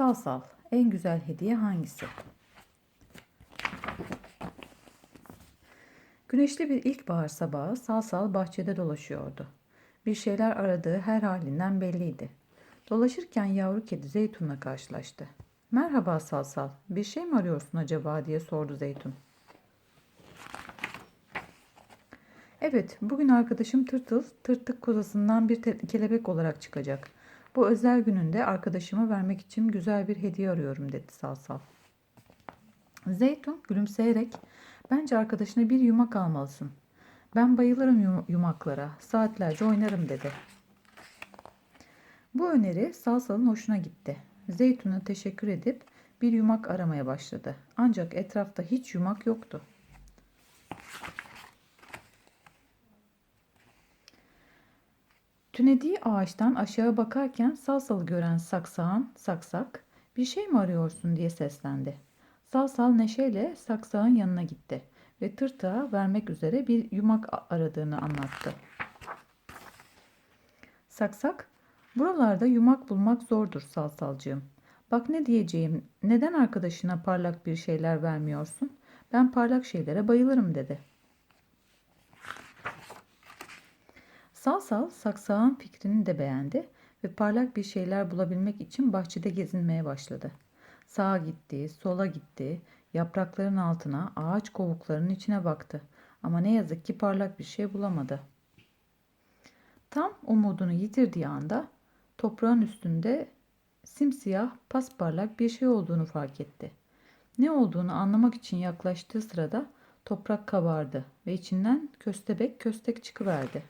Sal sal. En güzel hediye hangisi? Güneşli bir ilkbahar sabahı sal sal bahçede dolaşıyordu. Bir şeyler aradığı her halinden belliydi. Dolaşırken yavru kedi Zeytun'la karşılaştı. Merhaba sal sal. Bir şey mi arıyorsun acaba diye sordu Zeytun. Evet, bugün arkadaşım Tırtıl, tırtık kozasından bir kelebek olarak çıkacak. Bu özel gününde arkadaşıma vermek için güzel bir hediye arıyorum dedi Salsal. Zeytun gülümseyerek, bence arkadaşına bir yumak almalısın. Ben bayılırım yum- yumaklara, saatlerce oynarım dedi. Bu öneri Salsal'ın hoşuna gitti. Zeytun'a teşekkür edip bir yumak aramaya başladı. Ancak etrafta hiç yumak yoktu. Tünediği ağaçtan aşağı bakarken Salsal'ı gören saksağın saksak bir şey mi arıyorsun diye seslendi. Salsal neşeyle saksağın yanına gitti ve tırtığa vermek üzere bir yumak aradığını anlattı. Saksak, buralarda yumak bulmak zordur Salsalcığım. Bak ne diyeceğim, neden arkadaşına parlak bir şeyler vermiyorsun? Ben parlak şeylere bayılırım dedi. Salsal saksağın fikrini de beğendi ve parlak bir şeyler bulabilmek için bahçede gezinmeye başladı. Sağa gitti, sola gitti, yaprakların altına, ağaç kovuklarının içine baktı. Ama ne yazık ki parlak bir şey bulamadı. Tam umudunu yitirdiği anda toprağın üstünde simsiyah, pasparlak bir şey olduğunu fark etti. Ne olduğunu anlamak için yaklaştığı sırada toprak kabardı ve içinden köstebek köstek çıkıverdi.